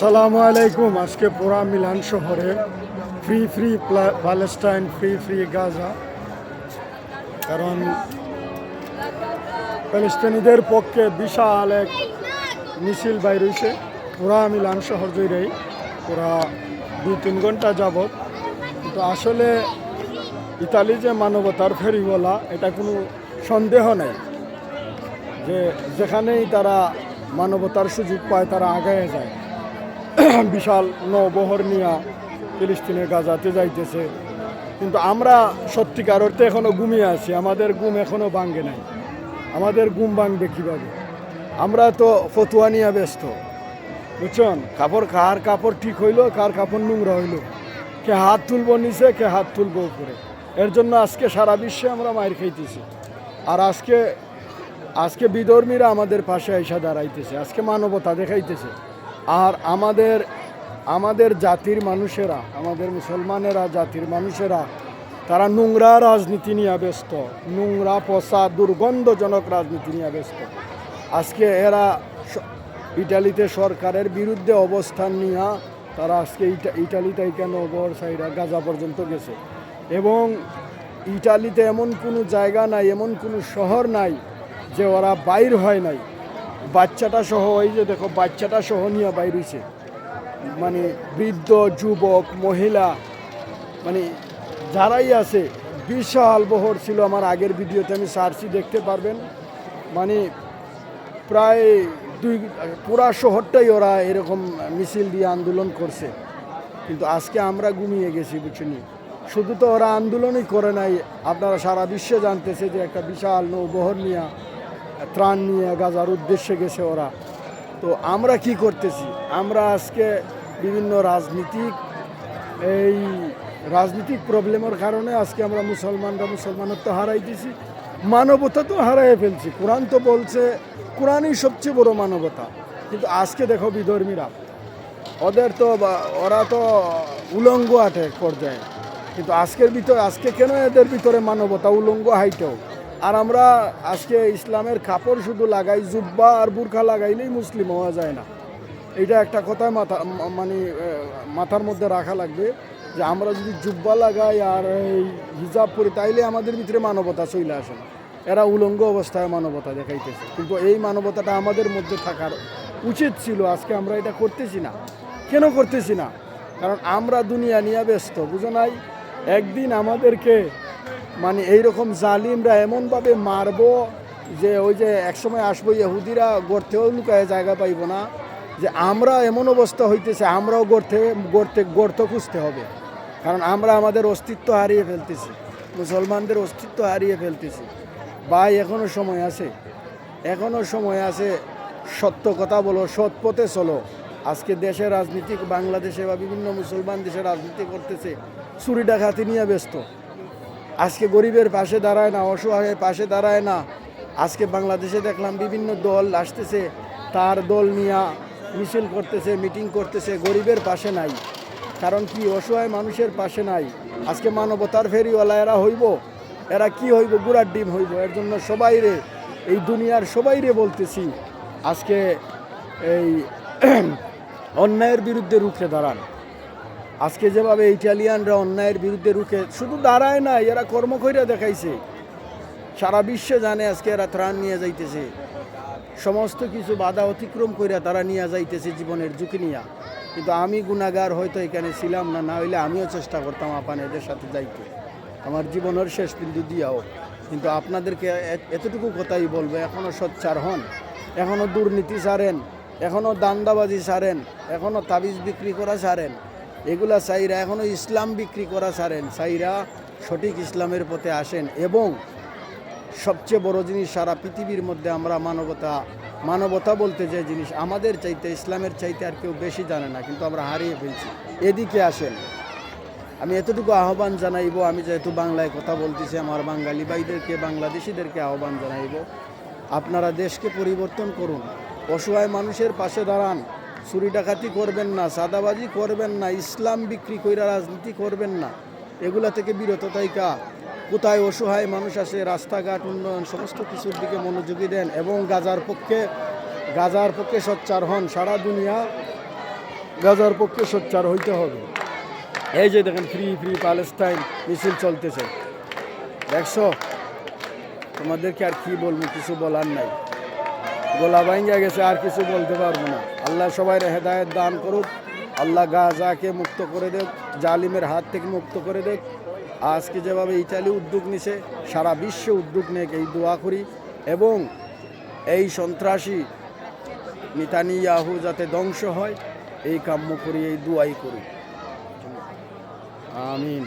সালামু আলাইকুম। আজকে পুরা মিলান শহরে free free Palestine free free Gaza কারণ প্যালেস্টাইনিদের পক্ষে বিশাল এক মিছিল বাইর হয়েছে পুরা মিলান শহর জুড়েই। পুরা দুই তিন ঘণ্টা যাবৎ। কিন্তু আসলে ইতালি যে মানবতার ফেরিওয়ালা, এটা কোনো সন্দেহ নেই যে যেখানেই তারা মানবতার সুযোগ পায়, তারা আগায় যায়। বিশাল নৌবহর নিয়ে ফিলিস্তিনের গাজাতে যাইতেছে। কিন্তু আমরা সত্যিকার অর্থে এখনও ঘুমিয়ে আছি, আমাদের ঘুম এখনও ভাঙ্গে নাই। আমাদের ঘুম ভাঙবে কীভাবে? আমরা তো ফতুয়া নিয়ে ব্যস্ত। বুঝছেন? কাপড় কার কাপড় ঠিক হইল, কার কাপড় নোংরা হইল? কে হাত তুলবো নিচে, কে হাত তুলবো উপরে? এর জন্য আজকে সারা বিশ্বে আমরা মায়ের খাইতেছি। আর আজকে আজকে বিধর্মীরা আমাদের পাশে এসে দাঁড়াইতেছে, আজকে মানবতা দেখাইতেছে। আর আমাদের আমাদের জাতির মানুষেরা, আমাদের মুসলমানেরা, জাতির মানুষেরা, তারা নোংরা রাজনীতি নিয়ে ব্যস্ত। নোংরা, পচা, দুর্গন্ধজনক রাজনীতি নিয়ে ব্যস্ত। আজকে এরা ইটালিতে সরকারের বিরুদ্ধে অবস্থান নিয়ে তারা আজকে ইটা- ইটালি থেকে নগর সাইরা গাজা পর্যন্ত গেছে? এবং ইটালিতে এমন কোনো জায়গা নাই, এমন কোনো শহর নাই যে ওরা বাইর হয় নাই। বাচ্চাটা সহ ওই যে দেখো, বাচ্চাটা সহ নিয়ে বাইর হইছে মানে বৃদ্ধ, যুবক, মহিলা মানে যারাই আছে, বিশাল বহর ছিল আমার আগের ভিডিওতে, আমি সার্চি দেখতে পারবেন। মানে প্রায় দুই, পুরা শহরটাই ওরা এরকম মিছিল দিয়ে আন্দোলন করছে। কিন্তু আজকে আমরা ঘুমিয়ে গেছি বুঝিনি শুধু তো ওরা আন্দোলনই করে নাই, আপনারা সারা বিশ্বে জানতেছে যে একটা বিশাল নৌবহর নিয়ে ত্রাণ নিয়ে গাজার উদ্দেশ্যে গেছে ওরা। তো আমরা কি করতেছি? আমরা আজকে বিভিন্ন রাজনীতিক, এই রাজনৈতিক প্রবলেমের কারণে আজকে আমরা মুসলমানরা মুসলমানের মুসলমানত্ব হারাইতেছি। মানবতা তো হারাই ফেলছি। কোরআন তো বলছে, কোরআনই সবচেয়ে বড় মানবতা। কিন্তু আজকে দেখো বিধর্মীরা, ওদের তো ওরা তো উলঙ্গ আটে পর্যায়ে। কিন্তু আজকের ভিতরে, আজকে কেন এদের ভিতরে মানবতা উলঙ্গ হাইটেও? আর আমরা আজকে ইসলামের কাপড় শুধু লাগাই, জুব্বা আর বুরখা লাগাইলেই মুসলিম হওয়া যায় না। এটা একটা কথা মাথা মানে মাথার মধ্যে রাখা লাগবে যে আমরা যদি জুব্বা লাগাই আর এই হিজাব পরি, তাইলে আমাদের ভিতরে মানবতা চলে আসে না। এরা উলঙ্গ অবস্থায় মানবতা দেখাইতেছে। কিন্তু এই মানবতাটা আমাদের মধ্যে থাকার উচিত ছিল, আজকে আমরা এটা করতেছি না। কেন করতেছি না? কারণ আমরা দুনিয়া নিয়ে ব্যস্ত, বুঝো নাই? একদিন আমাদেরকে মানে এইরকম জালিমরা এমনভাবে মারবো যে ওই যে একসময় আসব ইহুদিরা গর্তেও লুকায় জায়গা পাইব না, যে আমরা এমন অবস্থা হইতেছে, আমরাও গর্তে গর্তে, গর্ত খুঁজতে হবে। কারণ আমরা আমাদের অস্তিত্ব হারিয়ে ফেলতেছি, মুসলমানদের অস্তিত্ব হারিয়ে ফেলতেছি। ভাই এখনও সময় আছে এখনও সময় আছে, সত্য কথা বলো, সৎ পথে চলো। আজকে দেশের রাজনীতি, বাংলাদেশে বা বিভিন্ন মুসলমান দেশে রাজনীতি করতেছে, চুরি ডাকাতি নিয়ে ব্যস্ত। আজকে গরিবের পাশে দাঁড়ায় না, অসহায়ের পাশে দাঁড়ায় না। আজকে বাংলাদেশে দেখলাম বিভিন্ন দল আসতেছে, তার দল নিয়ে মিছিল করতেছে, মিটিং করতেছে, গরিবের পাশে নাই। কারণ কি, অসহায় মানুষের পাশে নাই। আজকে মানবতার ফেরিওয়ালা এরা হইব, এরা কি হইব? গুড়ার ডিম হইব। এর জন্য সবাইরে এই দুনিয়ার সবাইরে বলতেছি, আজকে এই অন্যায়ের বিরুদ্ধে রুখে দাঁড়ান। আজকে যেভাবে ইটালিয়ানরা অন্যায়ের বিরুদ্ধে রুখে শুধু দাঁড়ায় না এরা কর্ম কইরা দেখাইছে। সারা বিশ্বে জানে আজকে এরা ত্রাণ নিয়ে যাইতেছে। সমস্ত কিছু বাধা অতিক্রম কইরা তারা নিয়ে যাইতেছে জীবনের ঝুঁকি নিয়ে। কিন্তু আমি গুণাগার হয়তো এখানে ছিলাম না না হইলে আমিও চেষ্টা করতাম আপান এদের সাথে যাইতে। আমার জীবনের শেষ বিন্দু দিয়াও। কিন্তু আপনাদেরকে এতটুকু কথাই বলব এখনও সোচ্চার হন। এখনও দুর্নীতি সারেন এখনও দান্দাবাজি সারেন এখনও তাবিজ বিক্রি করা সারেন। এগুলা চাইরা এখনও ইসলাম বিক্রি করা সারেন সাইরা সঠিক ইসলামের পথে আসেন এবং সবচেয়ে বড় জিনিস সারা পৃথিবীর মধ্যে আমরা মানবতা মানবতা বলতে যে জিনিস, আমাদের চাইতে, ইসলামের চাইতে আর কেউ বেশি জানে না, কিন্তু আমরা হারিয়ে ফেলছি। এদিকে আসেন। আমি এতটুকু আহ্বান জানাইব, আমি যেহেতু বাংলায় কথা বলতেছি, আমার বাঙালি ভাইদেরকে, বাংলাদেশিদেরকে আহ্বান জানাইব, আপনারা দেশকে পরিবর্তন করুন, অসহায় মানুষের পাশে দাঁড়ান। চুরি ডাকাতি করবেন না, সাদাবাজি করবেন না, ইসলাম বিক্রি কইরা রাজনীতি করবেন না। এগুলা থেকে বিরত তাইকা কোথায় অসহায় মানুষ আসে, রাস্তাঘাট, উন্নয়ন, সমস্ত কিছুর দিকে মনোযোগী দেন এবং গাজার পক্ষে গাজার পক্ষে সোচ্চার হন। সারা দুনিয়া গাজার পক্ষে সোচ্চার হইতে হবে। এই যে দেখেন, ফ্রি ফ্রি প্যালেস্টাইন মিছিল চলতেছে। দেখছ? তোমাদেরকে আর কি বলব, কিছু বলার নাই। গোলা ভাঙ্গা গেছে, আর কিছু বলতে পারব না। আল্লাহ সবাই হেদায়ত দান করুক। আল্লাহ গাজাকে মুক্ত করে দেখ জালিমের হাত থেকে মুক্ত করে দেখ আজকে যেভাবে ইটালি উদ্যোগ নিছে, সারা বিশ্বে উদ্যোগ নেক এই দোয়া করি। এবং এই সন্ত্রাসী নিতানিয়াহু যাতে ধ্বংস হয়, এই কাম্য করি, এই দুয়াই করি। আমিন।